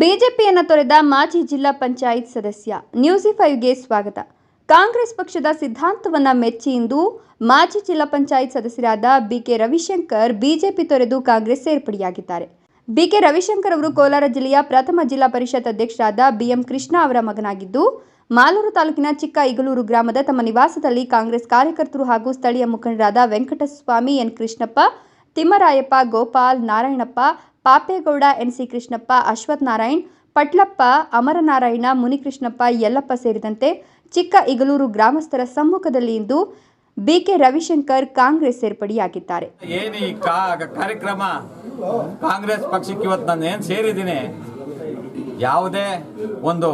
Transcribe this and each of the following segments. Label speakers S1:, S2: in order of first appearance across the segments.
S1: ಬಿಜೆಪಿಯನ್ನು ತೊರೆದ ಮಾಜಿ ಜಿಲ್ಲಾ ಪಂಚಾಯತ್ ಸದಸ್ಯ ನ್ಯೂಸಿ ಫೈವ್ಗೆ ಸ್ವಾಗತ. ಕಾಂಗ್ರೆಸ್ ಪಕ್ಷದ ಸಿದ್ಧಾಂತವನ್ನು ಮೆಚ್ಚಿ ಇಂದು ಮಾಜಿ ಜಿಲ್ಲಾ ಪಂಚಾಯತ್ ಸದಸ್ಯರಾದ ಬಿಕೆ ರವಿಶಂಕರ್ ಬಿಜೆಪಿ ತೊರೆದು ಕಾಂಗ್ರೆಸ್ ಸೇರ್ಪಡೆಯಾಗಿದ್ದಾರೆ. ಬಿಕೆ ರವಿಶಂಕರ್ ಅವರು ಕೋಲಾರ ಜಿಲ್ಲೆಯ ಪ್ರಥಮ ಜಿಲ್ಲಾ ಪರಿಷತ್ ಅಧ್ಯಕ್ಷರಾದ ಬಿಎಂ ಕೃಷ್ಣ ಅವರ ಮಗನಾಗಿದ್ದು, ಮಾಲೂರು ತಾಲೂಕಿನ ಚಿಕ್ಕ ಇಗಲೂರು ಗ್ರಾಮದ ತಮ್ಮ ನಿವಾಸದಲ್ಲಿ ಕಾಂಗ್ರೆಸ್ ಕಾರ್ಯಕರ್ತರು ಹಾಗೂ ಸ್ಥಳೀಯ ಮುಖಂಡರಾದ Venkataswamy N Krishnappa, Thimmarayappa, Gopal Narayanappa Papegowda N C Krishnappa, Ashwath Narayan, Patlappa, Amaranarayana, Munikrishnappa Yellappa ಸೇರಿದಂತೆ ಚಿಕ್ಕ ಇಗಲೂರು ಗ್ರಾಮಸ್ಥರ ಸಮ್ಮುಖದಲ್ಲಿ ಇಂದು ಬಿಕೆ ರವಿಶಂಕರ್ ಕಾಂಗ್ರೆಸ್ ಸೇರ್ಪಡೆಯಾಗಿದ್ದಾರೆ.
S2: ಏನು ಈ ಕಾರ್ಯಕ್ರಮ? ಕಾಂಗ್ರೆಸ್ ಪಕ್ಷಕ್ಕೆ ಇವತ್ತು ನಾನು ಏನು ಸೇರಿದ್ದೀನಿ? ಯಾವುದೇ ಒಂದು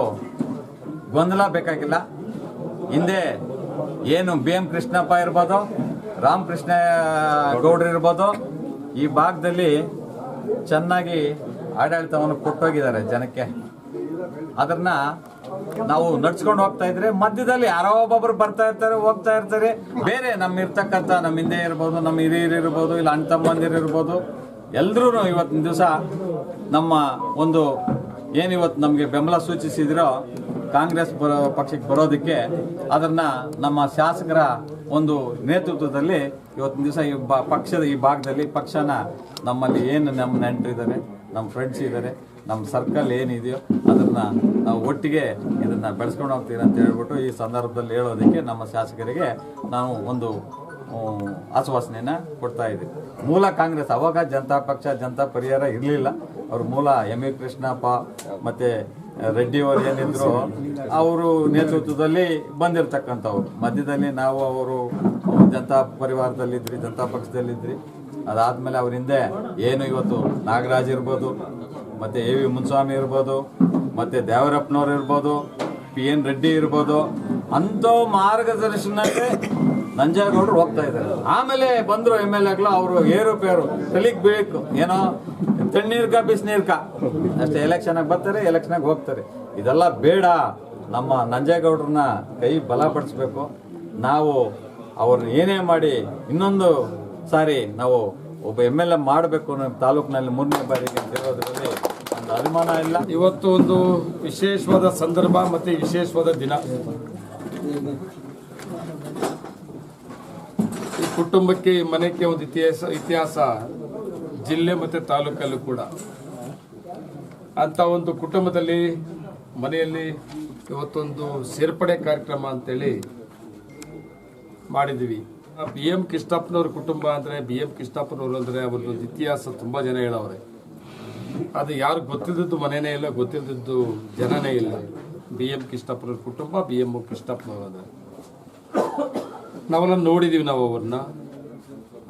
S2: ಗೊಂದಲ ಬೇಕಾಗಿಲ್ಲ. ಹಿಂದೆ ಏನು ಬಿ ಎಂ ಕೃಷ್ಣಪ್ಪ ಇರ್ಬೋದು, ರಾಮಕೃಷ್ಣ ಗೌಡ್ರು ಇರ್ಬೋದು, ಈ ಭಾಗದಲ್ಲಿ ಚೆನ್ನಾಗಿ ಆಡಳಿತವನ್ನು ಕೊಟ್ಟೋಗಿದ್ದಾರೆ ಜನಕ್ಕೆ. ಅದನ್ನ ನಾವು ನಡ್ಸ್ಕೊಂಡು ಹೋಗ್ತಾ ಇದ್ರೆ ಮಧ್ಯದಲ್ಲಿ ಯಾರೋ ಒಬ್ಬೊಬ್ರು ಬರ್ತಾ ಇರ್ತಾರೆ, ಹೋಗ್ತಾ ಇರ್ತಾರೆ. ಬೇರೆ ನಮ್ಮ ಇರ್ತಕ್ಕಂಥ ನಮ್ಮ ಹಿಂದೆ ಇರ್ಬೋದು ನಮ್ಮ ಹಿರಿಯರು ಇರ್ಬೋದು, ಇಲ್ಲ ಅಣ್ಣ ತಮ್ಮಂದಿರು ಇರ್ಬೋದು ಎಲ್ರೂ ಇವತ್ತಿನ ದಿವಸ ನಮ್ಮ ಒಂದು ಏನಿವತ್ತು ನಮಗೆ ಬೆಂಬಲ ಸೂಚಿಸಿದಿರೋ ಕಾಂಗ್ರೆಸ್ ಬರೋ ಪಕ್ಷಕ್ಕೆ ಬರೋದಕ್ಕೆ ಅದನ್ನ ನಮ್ಮ ಶಾಸಕರ ಒಂದು ನೇತೃತ್ವದಲ್ಲಿ ಇವತ್ತಿನ ದಿವಸ ಈ ಬಾ- ಪಕ್ಷದ ಈ ಭಾಗದಲ್ಲಿ ಪಕ್ಷನ ನಮ್ಮಲ್ಲಿ ಏನು ನಮ್ಮ ನೆಂಟರಿದ್ದಾರೆ, ನಮ್ಮ ಫ್ರೆಂಡ್ಸ್ ಇದ್ದಾರೆ, ನಮ್ಮ ಸರ್ಕಲ್ ಏನಿದೆಯೋ ಅದನ್ನ ನಾವು ಒಟ್ಟಿಗೆ ಇದನ್ನ ಬೆಳೆಸ್ಕೊಂಡು ಹೋಗ್ತೀರ ಅಂತ ಹೇಳ್ಬಿಟ್ಟು ಈ ಸಂದರ್ಭದಲ್ಲಿ ಹೇಳೋದಕ್ಕೆ ನಮ್ಮ ಶಾಸಕರಿಗೆ ನಾವು ಒಂದು ಆಶ್ವಾಸನೆಯನ್ನು ಕೊಡ್ತಾ ಇದ್ದೀವಿ. ಮೂಲ ಕಾಂಗ್ರೆಸ್, ಅವಾಗ ಜನತಾ ಪಕ್ಷ, ಜನತಾ ಪರಿಹಾರ ಇರಲಿಲ್ಲ. ಅವ್ರ ಮೂಲ ಎಂ ಎ ಕೃಷ್ಣಪ್ಪ ಮತ್ತೆ ರೆಡ್ಡಿ ಅವರು ಏನಿದ್ರು, ಅವರು ನೇತೃತ್ವದಲ್ಲಿ ಬಂದಿರತಕ್ಕಂಥವ್ರು. ಮಧ್ಯದಲ್ಲಿ ನಾವು ಅವರು ಜನತಾ ಪರಿವಾರದಲ್ಲಿದ್ರಿ ಜನತಾ ಪಕ್ಷದಲ್ಲಿದ್ರಿ ಅದಾದ್ಮೇಲೆ ಅವ್ರ ಹಿಂದೆ ಏನು ಇವತ್ತು ನಾಗರಾಜ್ ಇರ್ಬೋದು, ಮತ್ತೆ ಎ ವಿ ಮುನ್ಸ್ವಾಮಿ ಇರ್ಬೋದು, ಮತ್ತೆ ದೇವರಪ್ಪನವ್ರು ಇರ್ಬೋದು, ಪಿ ಎನ್ ರೆಡ್ಡಿ ಇರ್ಬೋದು ಅಂತ ಮಾರ್ಗದರ್ಶನಕ್ಕೆ ನಂಜೇಗೌಡರು ಹೋಗ್ತಾ ಇದ್ದಾರೆ. ಆಮೇಲೆ ಬಂದ್ರು ಎಂ ಎಲ್ ಎಗಳು, ಅವರು ಏರುಪೇರು ಕಲಿಕ್ ಬೇಕು ಏನೋ ತಣ್ಣೀರ್ಕ, ಬಿಸಿನೀರ್ಕ. ಅಷ್ಟೇ ಎಲೆಕ್ಷನ್ ಬರ್ತಾರೆ ಎಲೆಕ್ಷನ್ ಹೋಗ್ತಾರೆ. ಇದೆಲ್ಲ ಬೇಡ. ನಮ್ಮ ನಂಜೇಗೌಡ್ರನ್ನ ಕೈ ಬಲಪಡಿಸ್ಬೇಕು ನಾವು ಅವ್ರನ್ನ ಏನೇ ಮಾಡಿ, ಇನ್ನೊಂದು ಸಾರಿ ನಾವು ಒಬ್ಬ ಎಂ ಎಲ್ ಎ ಮಾಡಬೇಕು ನಮ್ಮ ತಾಲೂಕಿನಲ್ಲಿ ಮೂರನೇ ಬಾರಿಗೆ ಅಂತ ಹೇಳೋದ್ರಲ್ಲಿ ಒಂದು ಅನುಮಾನ ಇಲ್ಲ.
S3: ಇವತ್ತು ಒಂದು ವಿಶೇಷವಾದ ಸಂದರ್ಭ ಮತ್ತು ವಿಶೇಷವಾದ ದಿನ. ಈ ಕುಟುಂಬಕ್ಕೆ ಈ ಮನೆಗೆ ಒಂದು ಇತಿಹಾಸ ಇತಿಹಾಸ ಜಿಲ್ಲೆ ಮತ್ತೆ ತಾಲೂಕಲ್ಲೂ ಕೂಡ. ಅಂತ ಒಂದು ಕುಟುಂಬದಲ್ಲಿ ಮನೆಯಲ್ಲಿ ಇವತ್ತೊಂದು ಸೇರ್ಪಡೆ ಕಾರ್ಯಕ್ರಮ ಅಂತೇಳಿ ಮಾಡಿದ್ವಿ ಬಿ ಎಂ ಕೃಷ್ಣಪ್ಪನವ್ರ ಕುಟುಂಬ ಅಂದ್ರೆ, ಬಿ ಎಂ ಕೃಷ್ಣಪ್ಪನವರು ಅಂದ್ರೆ ಅವ್ರದ್ದು ಇತಿಹಾಸ ತುಂಬಾ ಜನ ಹೇಳವ್ರೆ. ಅದು ಯಾರು ಗೊತ್ತಿದ್ದದ್ದು ಮನೆಯೇ ಇಲ್ಲ ಗೊತ್ತಿದ್ದದ್ದು ಜನನೇ ಇಲ್ಲ. ಬಿ ಎಂ ಕೃಷ್ಣಪ್ಪನವ್ರ ಕುಟುಂಬ, ಬಿ ಎಂ ಕೃಷ್ಣಪ್ಪನವ್ರು ಅಂದರೆ. ನಾವೆಲ್ಲ ನೋಡಿದೀವಿ ನಾವು ಅವ್ರನ್ನ.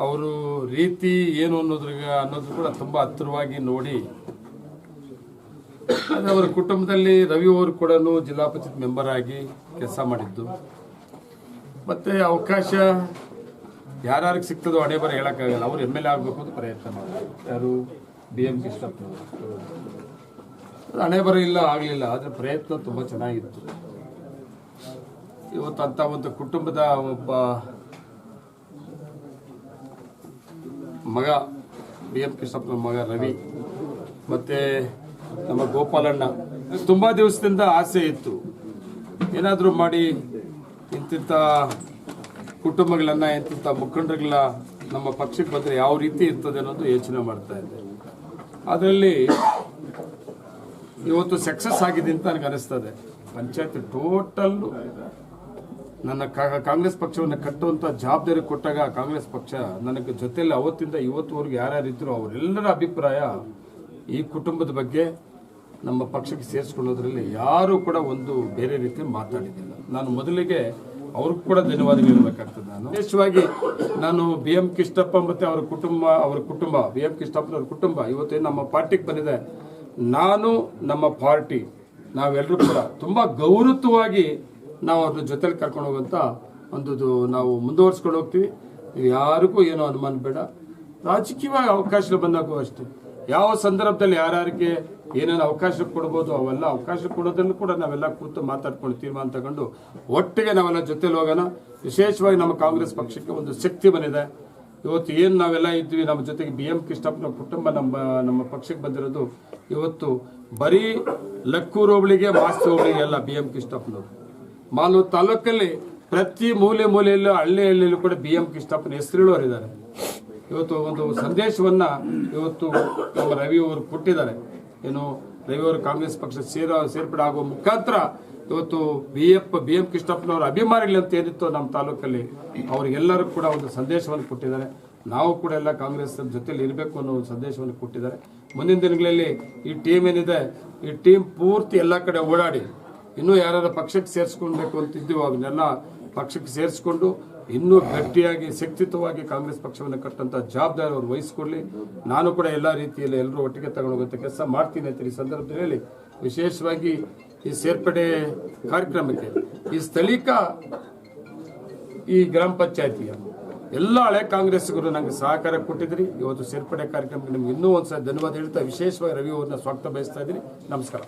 S3: ಅವರು ರೀತಿ ಏನು ಅನ್ನೋದ್ರ ಅನ್ನೋದು ಕೂಡ ತುಂಬಾ ಹತ್ತಿರವಾಗಿ ನೋಡಿ. ಆದರೆ ಅವರ ಕುಟುಂಬದಲ್ಲಿ ರವಿ ಅವರು ಕೂಡ ಜಿಲ್ಲಾ ಪಂಚಾಯತ್ ಮೆಂಬರ್ ಆಗಿ ಕೆಲಸ ಮಾಡಿದ್ದು. ಮತ್ತೆ ಅವಕಾಶ ಯಾರ್ಯಾರಿಗೆ ಸಿಗ್ತದೋ ಹಣೆ ಬರ ಹೇಳಕ್ಕಾಗಲ್ಲ. ಅವ್ರು ಎಂ ಎಲ್ ಎ ಆಗಬೇಕು ಅಂತ ಪ್ರಯತ್ನ ಮಾಡಿದ್ರು ಯಾರು ಬಿ ಎಂ ಕೃಷ್ಣಪ್ಪನವರು ಅದು ಹಣೆ ಬರ ಇಲ್ಲ, ಆಗಲಿಲ್ಲ. ಆದರೆ ಪ್ರಯತ್ನ ತುಂಬ ಚೆನ್ನಾಗಿತ್ತು. ಇವತ್ತು ಅಂತ ಒಂದು ಕುಟುಂಬದ ಒಬ್ಬ ಮಗ ಬಿ ಎಂ ಕೃಷ್ಣಪ್ಪನ ಮಗ ರವಿ, ಮತ್ತೆ ನಮ್ಮ ಗೋಪಾಲಣ್ಣ. ತುಂಬಾ ದಿವಸದಿಂದ ಆಸೆ ಇತ್ತು. ಏನಾದರೂ ಮಾಡಿ ಇಂತಿಂಥ ಕುಟುಂಬಗಳನ್ನ, ಇಂತಿಂಥ ಮುಖಂಡರುಗಳ ನಮ್ಮ ಪಕ್ಷಕ್ಕೆ ಬಂದರೆ ಯಾವ ರೀತಿ ಇರ್ತದೆ ಅನ್ನೋದು ಯೋಚನೆ ಮಾಡ್ತಾ ಇದ್ದೆ. ಅದರಲ್ಲಿ ಇವತ್ತು ಸಕ್ಸಸ್ ಆಗಿದೆ ಅಂತ ನನಗೆ ಅನಿಸ್ತದೆ ಪಂಚಾಯತ್ ಟೋಟಲ್ ನನ್ನ ಕಾಂಗ್ರೆಸ್ ಪಕ್ಷವನ್ನು ಕಟ್ಟುವಂತ ಜವಾಬ್ದಾರಿ ಕೊಟ್ಟಾಗ ಕಾಂಗ್ರೆಸ್ ಪಕ್ಷ ನನಗೆ ಜೊತೆಯಲ್ಲಿ ಅವತ್ತಿಂದ ಇವತ್ತುವರೆಗೂ ಯಾರ್ಯಾರು ಇದ್ದರೂ ಅವರೆಲ್ಲರ ಅಭಿಪ್ರಾಯ ಈ ಕುಟುಂಬದ ಬಗ್ಗೆ ನಮ್ಮ ಪಕ್ಷಕ್ಕೆ ಸೇರಿಸ್ಕೊಳ್ಳೋದ್ರಲ್ಲಿ ಯಾರು ಕೂಡ ಒಂದು ಬೇರೆ ರೀತಿ ಮಾತಾಡಿದ್ದಿಲ್ಲ ನಾನು ಮೊದಲಿಗೆ ಅವ್ರಿಗೂ ಕೂಡ ಧನ್ಯವಾದಗಳು ಹೇಳಬೇಕಾಗ್ತದೆ ನಾನು. ವಿಶೇಷವಾಗಿ ನಾನು ಬಿ ಎಂ ಕೃಷ್ಣಪ್ಪ ಮತ್ತೆ ಅವರ ಕುಟುಂಬ ಅವರ ಕುಟುಂಬ, ಬಿ ಎಂ ಕೃಷ್ಣಪ್ಪನವ್ರ ಕುಟುಂಬ ಇವತ್ತೇನು ನಮ್ಮ ಪಾರ್ಟಿಗೆ ಬಂದಿದೆ. ನಾನು, ನಮ್ಮ ಪಾರ್ಟಿ, ನಾವೆಲ್ಲರೂ ಕೂಡ ತುಂಬಾ ಗೌರವವಾಗಿ ನಾವು ಅವ್ರ ಜೊತೆಲಿ ಕರ್ಕೊಂಡು ಹೋಗುವಂತ ಒಂದು ನಾವು ಮುಂದುವರ್ಸ್ಕೊಂಡು ಹೋಗ್ತೀವಿ. ಯಾರಿಗೂ ಏನೋ ಅನುಮಾನ ಬೇಡ. ರಾಜಕೀಯವಾಗಿ ಅವಕಾಶ ಬಂದಾಗೂ ಅಷ್ಟೇ. ಯಾವ ಸಂದರ್ಭದಲ್ಲಿ ಯಾರ್ಯಾರಿಗೆ ಏನೇನು ಅವಕಾಶ ಕೊಡ್ಬೋದು ಅವೆಲ್ಲ ಅವಕಾಶ ಕೊಡೋದನ್ನು ಕೂಡ ನಾವೆಲ್ಲ ಕೂತು ಮಾತಾಡ್ಕೊಂಡು ತೀರ್ಮಾನ ತಗೊಂಡು ಒಟ್ಟಿಗೆ ನಾವೆಲ್ಲ ಜೊತೆಲಿ ಹೋಗೋಣ. ವಿಶೇಷವಾಗಿ ನಮ್ಮ ಕಾಂಗ್ರೆಸ್ ಪಕ್ಷಕ್ಕೆ ಒಂದು ಶಕ್ತಿ ಬಂದಿದೆ. ಇವತ್ತು ಏನು ನಾವೆಲ್ಲ ಇದ್ವಿ, ನಮ್ಮ ಜೊತೆಗೆ ಬಿ ಎಂ ಕೃಷ್ಣಪ್ಪನ ಕುಟುಂಬ ನಮ್ಮ ನಮ್ಮ ಪಕ್ಷಕ್ಕೆ ಬಂದಿರೋದು. ಇವತ್ತು ಬರೀ ಲಕ್ಕೂರು ಹೋಬಳಿಗೆ, ಮಾಸ್ತಿ ಹೋಬಳಿಗೆ ಎಲ್ಲ ಬಿ ಎಂ ಕೃಷ್ಣಪ್ಪನವರು. ಮಾಲೂರು ತಾಲೂಕಲ್ಲಿ ಪ್ರತಿ ಮೂಲೆ ಮೂಲೆಯಲ್ಲೂ ಹಳ್ಳಿ ಹಳ್ಳಿಯಲ್ಲೂ ಕೂಡ ಬಿ ಎಂ ಕೃಷ್ಣಪ್ಪನ ಹೆಸರುಳ್ಳವರಿದ್ದಾರೆ ಇವತ್ತು ಒಂದು ಸಂದೇಶವನ್ನ ಇವತ್ತು ನಮ್ಮ ರವಿ ಅವರು ಕೊಟ್ಟಿದ್ದಾರೆ. ಏನು ರವಿ ಅವರು ಕಾಂಗ್ರೆಸ್ ಪಕ್ಷ ಸೇರ, ಸೇರ್ಪಡೆ ಆಗುವ ಮುಖಾಂತರ ಇವತ್ತು ಬಿ ಎಫ್ ಬಿ ಎಂ ಕೃಷ್ಣಪ್ಪನವರ ಅಭಿಮಾನಿಗಳು ಅಂತ ಏನಿತ್ತು ನಮ್ಮ ತಾಲೂಕಲ್ಲಿ ಅವ್ರಿಗೆಲ್ಲರೂ ಕೂಡ ಒಂದು ಸಂದೇಶವನ್ನು ಕೊಟ್ಟಿದ್ದಾರೆ. ನಾವು ಕೂಡ ಎಲ್ಲ ಕಾಂಗ್ರೆಸ್ ಜೊತೆಯಲ್ಲಿ ಇರಬೇಕು ಅನ್ನೋ ಒಂದು ಸಂದೇಶವನ್ನು ಕೊಟ್ಟಿದ್ದಾರೆ. ಮುಂದಿನ ದಿನಗಳಲ್ಲಿ ಈ ಟೀಮ್ ಏನಿದೆ, ಈ ಟೀಮ್ ಪೂರ್ತಿ ಎಲ್ಲ ಕಡೆ ಓಡಾಡಿ ಇನ್ನೂ ಯಾರು ಪಕ್ಷಕ್ಕೆ ಸೇರಿಸ್ಕೊಳ್ಬೇಕು ಅಂತಿದ್ದೀವೋ ಅವನ್ನೆಲ್ಲ ಪಕ್ಷಕ್ಕೆ ಸೇರಿಸ್ಕೊಂಡು ಇನ್ನೂ ಗಟ್ಟಿಯಾಗಿ, ಶಕ್ತಿಯುತವಾಗಿ ಕಾಂಗ್ರೆಸ್ ಪಕ್ಷವನ್ನು ಕಟ್ಟಂತ ಜವಾಬ್ದಾರಿ ಅವರು ವಹಿಸಿಕೊಳ್ಳಿ ನಾನು ಕೂಡ ಎಲ್ಲ ರೀತಿಯಲ್ಲಿ ಎಲ್ಲರೂ ಒಟ್ಟಿಗೆ ತಗೊಂಡು ಹೋಗುವಂತ ಕೆಲಸ ಮಾಡ್ತೀನಿ ಅಂತ ಈ ಸಂದರ್ಭದಲ್ಲಿ ವಿಶೇಷವಾಗಿ ಈ ಸೇರ್ಪಡೆ ಕಾರ್ಯಕ್ರಮಕ್ಕೆ ಈ ಸ್ಥಳೀಕ ಈ ಗ್ರಾಮ ಪಂಚಾಯತಿಯ ಎಲ್ಲ ಹಳೆ ಕಾಂಗ್ರೆಸ್ಗರು ನಂಗೆ ಸಹಕಾರ ಕೊಟ್ಟಿದ್ರಿ. ಇವತ್ತು ಸೇರ್ಪಡೆ ಕಾರ್ಯಕ್ರಮಕ್ಕೆ ನಿಮ್ಗೆ ಇನ್ನೂ ಒಂದ್ಸಲ ಧನ್ಯವಾದ ಹೇಳ್ತಾ ವಿಶೇಷವಾಗಿ ರವಿ ಅವ್ರನ್ನ ಸ್ವಾಗತ ಬಯಸ್ತಾ ಇದ್ದೀನಿ. ನಮಸ್ಕಾರ.